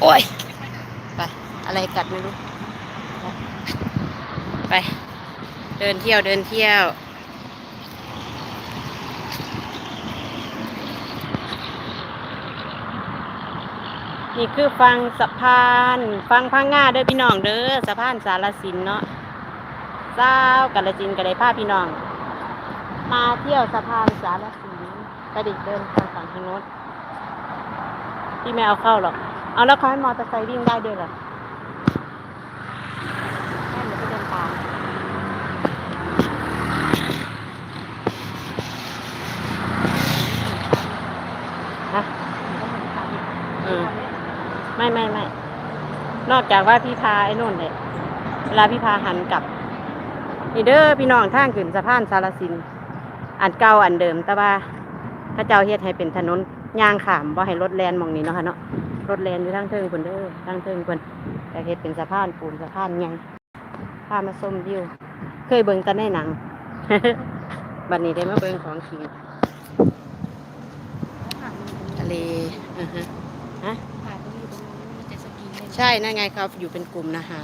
โอ้ย ไปอะไรกัดไม่รู้ ไป เดินเที่ยวเดินเที่ยว นี่คือฟังสะพาน ฟังพังงาเด้อพี่น้องเด้อสะพานสารสินเนาะเศร้ากาลจินกระไดพาพี่น้อง มาเที่ยวสะพานสารสินกระดิกเดินทางฝั่งทางโน้นพี่ไม่เอาเข้าหรอก เอาแล้วเขาให้มอเตอร์ไซค์วิ่งได้ด้วยเหรอแม่หนูก็เดินตามฮะอืมไม่ไม่ไม่ นอกจากว่าพี่พาไอ้นู่นเลยเวลาพี่พาหันกลับนี่เด้อพี่น้องทางขึ้นสะพานสารสิน อันเก่าอันเดิม แต่ว่าพระเจ้าเฮ็ดให้เป็นถนนย่างขามบ่ให้รถแลนมองนี้เนาะค่ะเนาะ รถแลนอยู่ทางเทิงคนเด้อทางเทิงคนแต่เฮ็ดเป็นสะพานปูนสะพานใหญ่พามาส้มวิว เคยเบิ่งแต่ในหนัง บัดนี้ได้มาเบิ่งของจริงทะเลอือฮะฮะผ่านตรงนี้ตรงนี้มีเจ็ตสกีเล่นใช่นั่นไงครับอยู่เป็นกลุ่มนะคะ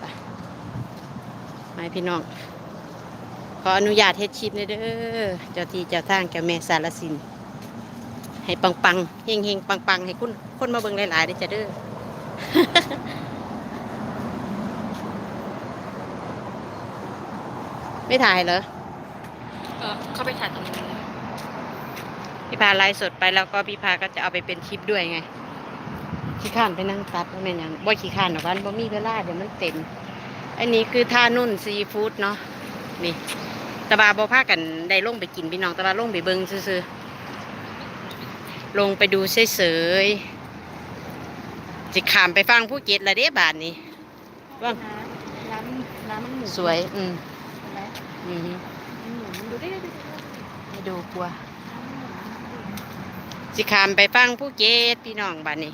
ไปไม่พี่น้อง ขออนุญาตเฮ็ดคลิปหนอยเด้อ เจ้าที่เจ้าทางเจ้าแม่สารสิน ให้ปังปังๆเฮงเฮงปังปังๆให้คุณคนมาเบิ่งหลายๆเด้อจ้ะเด้อไม่ถ่ายเหรอเออเข้าไปถ่ายตรงนี้พี่พาไลฟ์สดไปแล้วก็พี่พาก็จะเอาไปเป็นคลิปด้วยไง ขี้ข้านไปนั่งตัดว่าแม่นหยังบ่ขี้ข้านหรอกวันบ่มีเวลาเดี๋ยวมันเต็ม อันนี้คือท่านุ่นซีฟู้ดเนาะนี่แตะบาบ่พากันได้ลงไปกินพี่น้องแตะบาลงไปเบิ่งซื่อๆ ลงไปดูเฉยๆจิขามไปฟังผู้เก็ตละเด้บาทนี้ว่างน้ำน้ำน้ำมันหมุนสวย อืมเห็นไหมอือฮึมันหมุนดูได้ได้ได้ให้ดูกลัวสิขามไปฟังผู้เก็ตพี่น้องบ้านนี้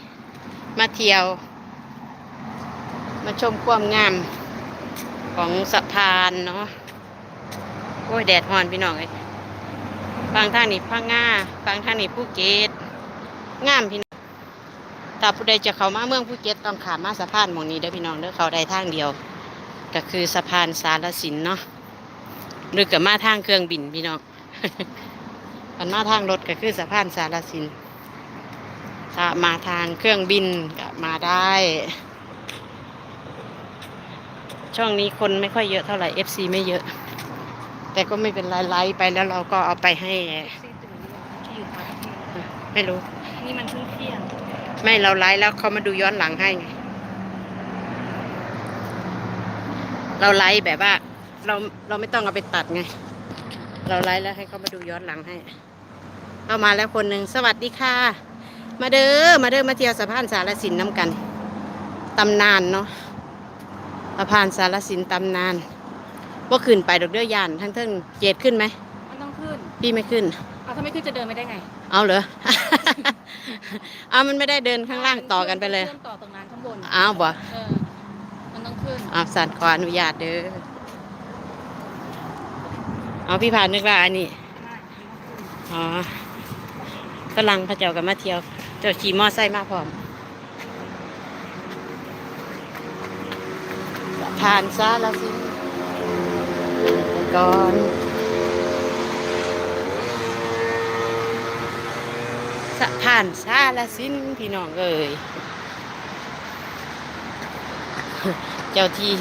มาเที่ยว มาชมความงามของสะพานเนาะโอ้ยแดดฮ้อนพี่น้องเอ้ยฟังทางนี้พังงาฟังทางนี้ผู้เก็ต งามพี่น้องถ้าผู้ใดจะเข้ามาเมืองภูเก็ตต้องขามมาสะพานหมองนี้เด้อพี่น้องเด้อเขาได้ทางเดียว ก็คือสะพานสารสินเนาะหรือกับมาทางเครื่องบินพี่น้องมันมาทางรถก็คือสะพานสารสินถ้ามาทางเครื่องบินก็มาได้ ช่องนี้คนไม่ค่อยเยอะเท่าไหร่ FC ไม่เยอะ แต่ก็ไม่เป็นไรไลฟ์ไปแล้วเราก็เอาไปให้ซีตึงนี่ที่อยู่ทางที่ไม่รู้ นี่มันเพิ่งเที่ยงไม่เราไลฟ์แล้วเขามาดูย้อนหลังให้ไงเราไลฟ์แบบว่า เราเราไม่ต้องเอาไปตัดไง เราไลฟ์แล้วให้เขามาดูย้อนหลังให้เข้ามาแล้วคนหนึ่งสวัสดีค่ะ มาเด้อมาเด้อมาเที่ยวสะพานสารสินน้ำกันตำนานเนาะสะพานสารสินตำนานว่าขึ้นไปดอกเด้อยานทั้งเทิงเจดขึ้นไหม ขึ้นพี่ไม่ขึ้น เอาถ้าไม่ขึ้นจะเดินไม่ได้ไงเอาเหรอ เอามันไม่ได้เดินข้างล่างต่อกันไปเลยชื่อมต่อตรงนั้นข้างบนอ้าวบ่เออมันต้องขึ้นอาสันขออนุญาตเด้อเอาพี่พานนึกว่าอันนี้อ๋อฝรั่งพระเจ้ากับมาเที่ยว เจ้าขี่มอไซค์มาพร้อมสะพานซาลาสินก่อน ผ่านซาลาสินพี่น้องเอ้ยเจ้าที่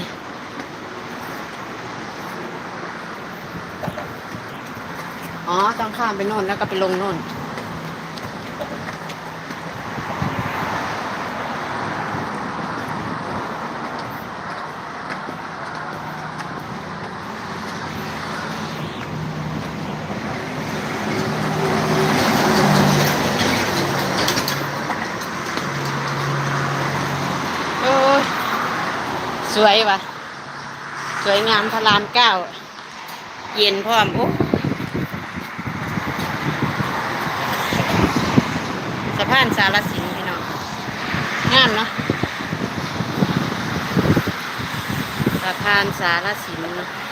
อ๋อต้องข้ามไปโน่นแล้วก็ไปลงโน่น โอ้ย สวยวะสวยงามพระรามเก้า เย็นพร้อมโอ้สะพานสารสินพี่น้องงามเนาะสะพานสารสินเนาะ